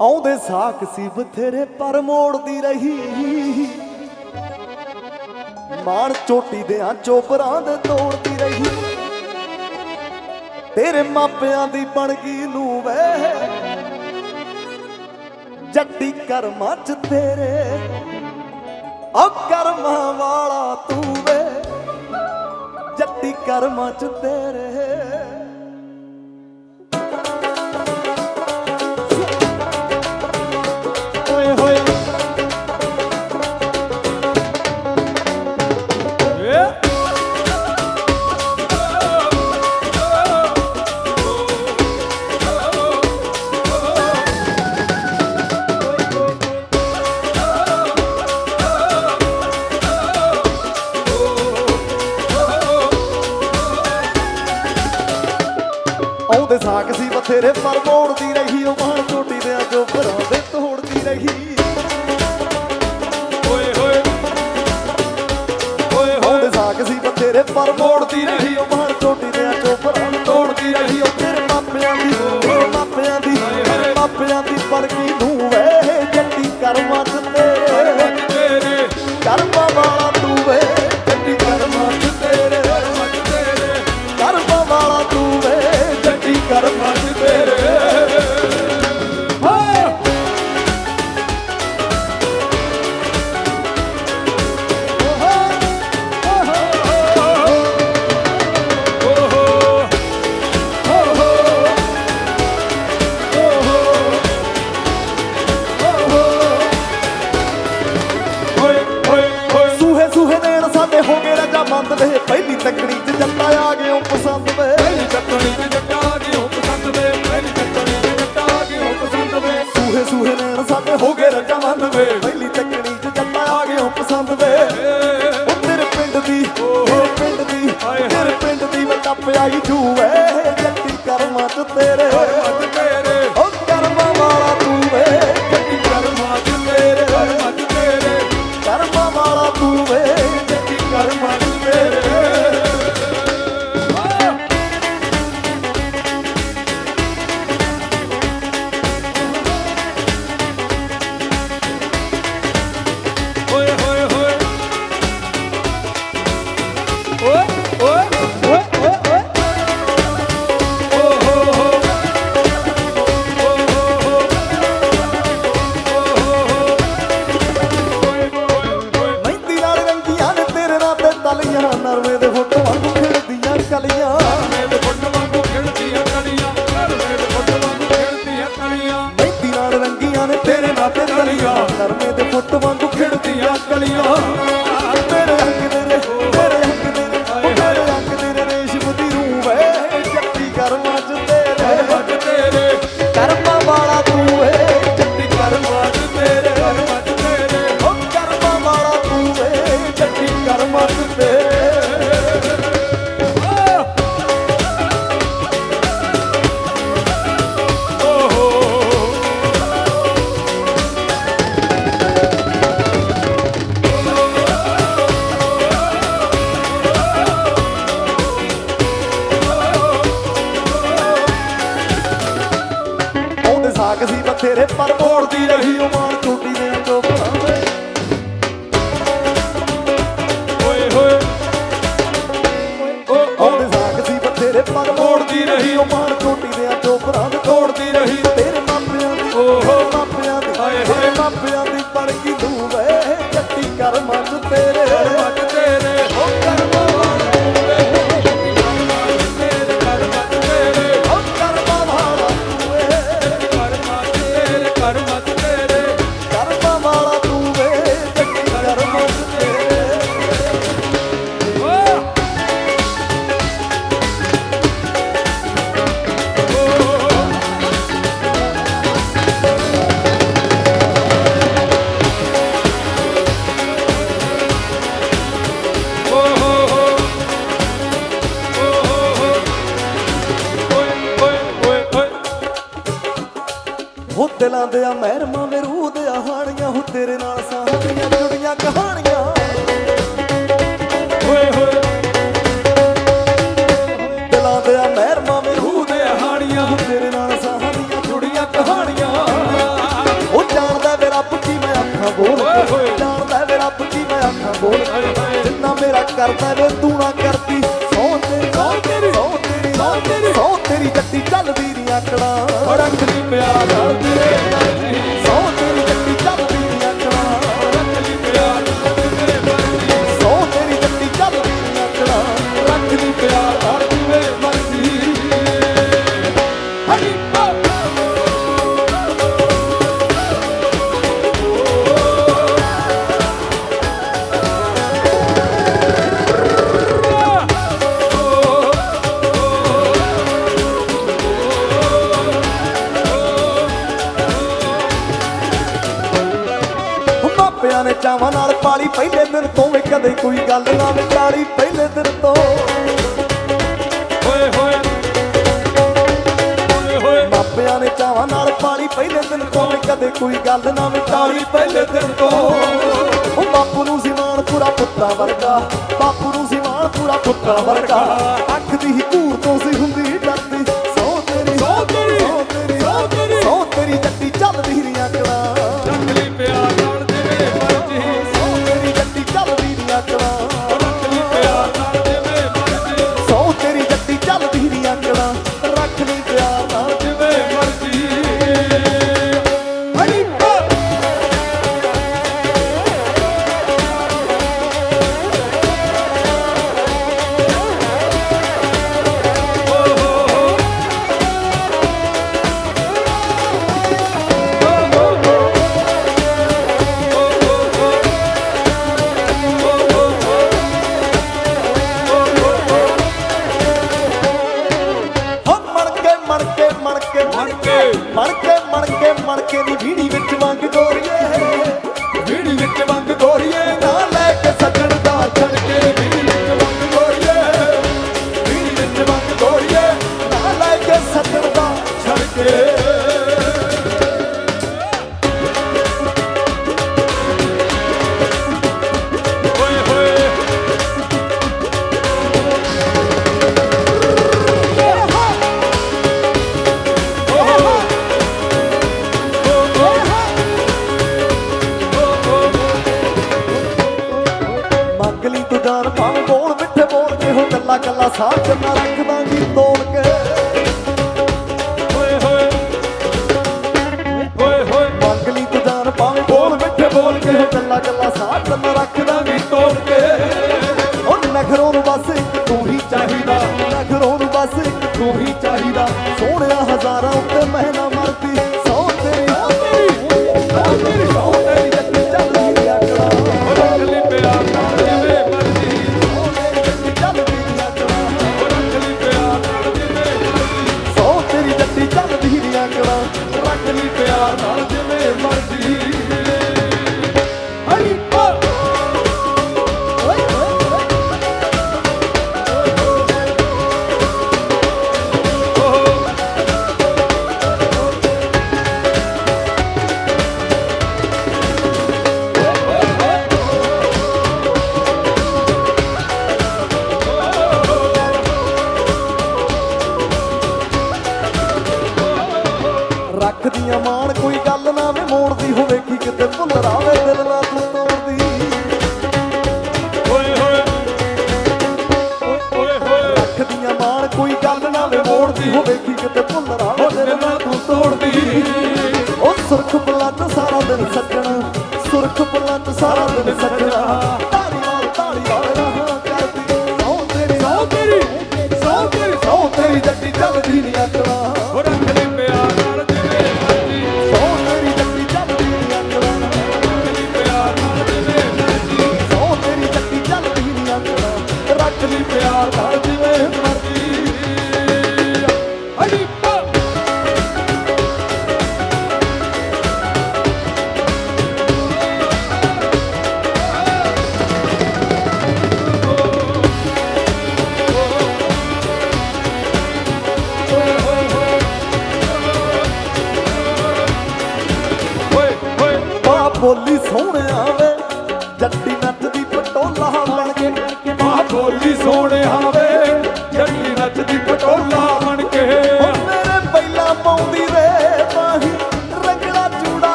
ਆਉਂਦੇ ਸਾਖ ਸੀ ਬਥੇਰੇ, ਪਰ ਮੋੜਦੀ ਰਹੀ। ਮਾਣ ਚੋਟੀ ਦੇ ਆ ਚੋਪਰਾਂ ਦੇ ਤੋੜਦੀ ਰਹੀ। ਤੇਰੇ ਮਾਪਿਆਂ ਦੀ ਬਣ ਗਈ ਨੂੰ ਵੇ। ਜੱਟੀ ਕਰਮਾਂ ਚ ਤੇਰੇ, ਆ ਕਰਮਾਂ ਵਾਲਾ ਤੂੰ ਵੇ। ਜੱਟੀ ਕਰਮਾਂ ਚ ਤੇਰੇ। ਬਥੇਰੇ ਪਰ ਮੋੜਦੀ ਰਹੀ ਉਹ ਮਾਣ ਚੋਟੀ ਦੇ ਜੋ ਭਰਾਂ ਦੇ ਤੋੜਦੀ ਰਹੀ। ਓਏ ਹੋਏ ਓਏ ਆਉਂਦੇ ਸਾਕ ਸੀ ਬਥੇਰੇ ਪਰ ਮੋੜਦੀ ਰਹੀ ਉਹ ਮਾਣ ਚੋਟੀ ਆ ਗਿਆ ਪਸੰਦ ਵੇ। ਪਹਿਲੀ ਚੱਟਣੀ ਤੇ ਜੱਟਾ ਹੋ ਪਸੰਦ ਵੇ। ਪਹਿਲੀ ਚੱਟਣੀ ਤੇ ਜੱਟਾ ਦੀ ਹੋ ਪਸੰਦ ਵੇ। ਸੂਹੇ ਸੂਹੇ ਨੈਣ ਸਾਡੇ ਹੋ ਗਏ ਰਾਜਾ ਮੰਦ ਵੇ। ਪਹਿਲੀ ਜੱਟਾ ਆ ਗਿਆ ਪਸੰਦ ਵੇ। ਉਹ ਤੇਰੇ ਪਿੰਡ ਦੀ ਤੇਰੇ ਪਿੰਡ ਦੀ ਤੇਰੇ ਪਿੰਡ ਦੀ ਮੈਂ ਟੱਪ ਆਈ ਜੂਵੇ ਜੱਟੀ ਨਰਵੇ ਦੇ ਫੁੱਟ ਵਾਂਗੂ ਖਿੜਦੀਆਂ ਕਲੀਆਂ ਦਿਲਾਂ ਦੇ ਆ ਮਹਿਰਮਾਂ ਵੇ ਰੂਹ ਦੇ ਆ ਹਾਣੀਆਂ ਹੋ ਤੇਰੇ ਨਾਲ ਸਾਹਾਂ ਦੀਆਂ ਜੁੜੀਆਂ ਕਹਾਣੀਆਂ। ਹੋਏ ਹੋਏ। ਦਿਲਾਂ ਦੇ ਆ ਮਹਿਰਮਾਂ ਵੇ ਰੂਹ ਦੇ ਆ ਹਾਣੀਆਂ ਹੋ ਤੇਰੇ ਨਾਲ ਸਾਹਾਂ ਜੁੜੀਆਂ ਕਹਾਣੀਆਂ। ਉਹ ਜਾਣਦਾ ਮੇਰਾ ਰੱਬ ਮੈਂ ਅੱਖਾਂ ਬੋਲ ਜਾਣਦਾ ਮੇਰਾ ਰੱਬ ਮੈਂ ਅੱਖਾਂ ਬੋਲ ਜਿੰਨਾ ਮੇਰਾ ਕਰਦਾ ਵੇ ਤੂੰ ਨਾ ਕਰਦੀ। ਆਕੜਾ ਰੰਗ ਦੀ ਪਿਆਰ ਦਿਲੇ ਚਾਵਾਂ ਨਾਲ ਪਾਲੀ। ਪਹਿਲੇ ਦਿਨ ਤੋਂ ਵੀ ਕਦੇ ਕੋਈ ਗੱਲ ਨਾ ਵਿਚਾਰੀ। ਪਹਿਲੇ ਦਿਨ ਤੋਂ। ਓਏ ਨੇ ਚਾਵਾਂ ਨਾਲ ਪਾਲੀ। ਪਹਿਲੇ ਦਿਨ ਤੋਂ ਵੀ ਕਦੇ ਕੋਈ ਗੱਲ ਨਾ ਵਿਚਾਰੀ। ਪਹਿਲੇ ਦਿਨ ਤੋਂ। ਬਾਪੂ ਨੂੰ ਸਿਮਾਨ ਪੂਰਾ ਪੁੱਤਾਂ ਵਰਗਾ। ਬਾਪੂ ਨੂੰ ਸਿਮਾਨ ਪੂਰਾ ਪੁੱਤਾਂ ਵਰਗਾ। ਅੱਖ ਦੀ ਹੀ ਘੂਰ ਤੋਂ ਸੀ ਹੁੰਦੀ ਵਾਲਾ ਸਾਥ ਨਾ ਰੱਖਦਾ ਜੀ ਤੋੜ ਕੇ। ਹੋਏ। ਓਏ ਹੋਏ। ਮੰਗ ਬੋਲ ਮਿੱਠੇ ਬੋਲ ਕੇ। ਕੱਲਾ ਕੱਲਾ ਸਾਥ ਰੱਖਦਾ ਜੀ ਨੂੰ ਬਸ ਤੂੰ ਹੀ ਚਾਹੀਦਾ। ਨਖਰੋਂ ਨੂੰ ਬਸ ਤੂੰ ਹੀ ਚਾਹੀਦਾ। ਸੋਹਣਿਆ ਹਜ਼ਾਰਾਂ ਉੱਤੇ ਮਹਿਨਾ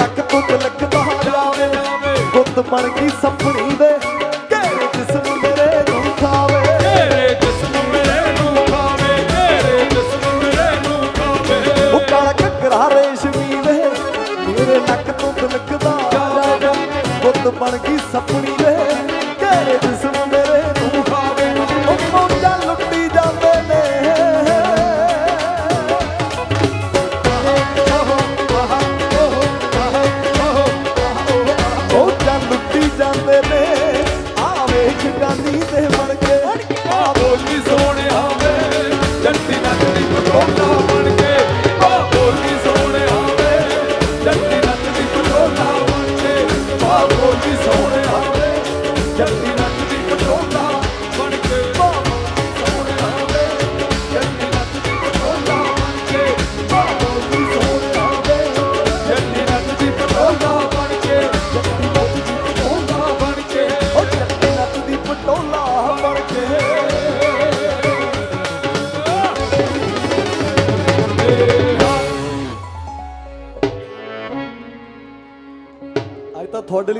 ਲੱਕ ਤੋਂ ਤਿਲਕਦਾ ਜਾਵੇ ਗੁੱਤ ਬਣ ਗਈ ਸਪਣੀ ਵੇ ਘੇਰੇ ਜਿਸਮ ਮੇਰੇ ਨੂੰ ਖਾਵੇ। ਤੇਰੇ ਜਿਸਮ ਮੇਰੇ ਨੂੰ ਖਾਵੇ। ਤੇਰੇ ਜਿਸਮ ਮੇਰੇ ਨੂੰ ਖਾਵੇ। ਉਹ ਕਾਲਾ ਘੱਗਰਾ ਰੇਸ਼ਮੀ ਵੇ ਮੇਰੇ ਨੱਕ ਤੋਂ ਤਿਲਕਦਾ ਜਾਵੇ ਗੁੱਤ ਬਣ ਗਈ ਸਪਣੀ ਵੇ ਘੇਰੇ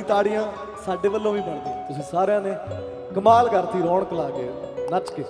ਤਾੜੀਆਂ ਸਾਡੇ ਵੱਲੋਂ ਵੀ ਬਣਦੀਆਂ। ਤੁਸੀਂ ਸਾਰਿਆਂ ਨੇ ਕਮਾਲ ਕਰਤੀ, ਰੌਣਕ ਲਾ ਕੇ ਨੱਚ ਕੇ।